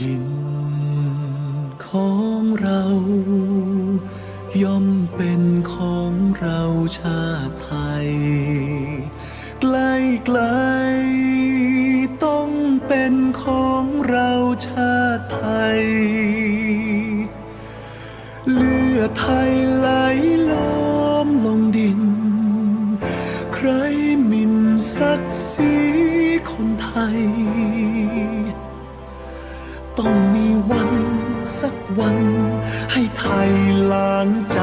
ดินของเรา ย่อมเป็นของเราชาติไทยใกล้ไกลๆต้องเป็นของเราชาติไทย เลือดไทยไหลล้อมลงดิน ใครมินศักดิ์ศรีคนไทย ต้องมีวันสักวัน ให้ไทยล้างใจ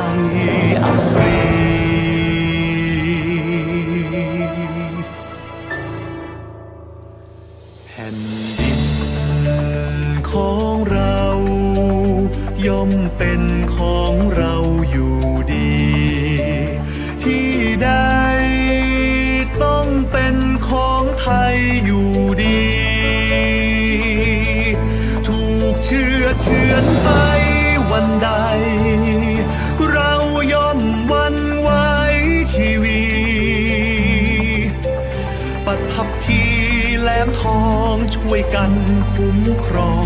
อัปรีแผ่นดินของเรา ย่อมเป็นของเราอยู่ดี ที่ใดต้องเป็นของไทยอยู่ เฉือนไปวันใด เราย่อมวันไหว้ชีวีปัทับพีแหลมทองช่วยกันคุ้มครอง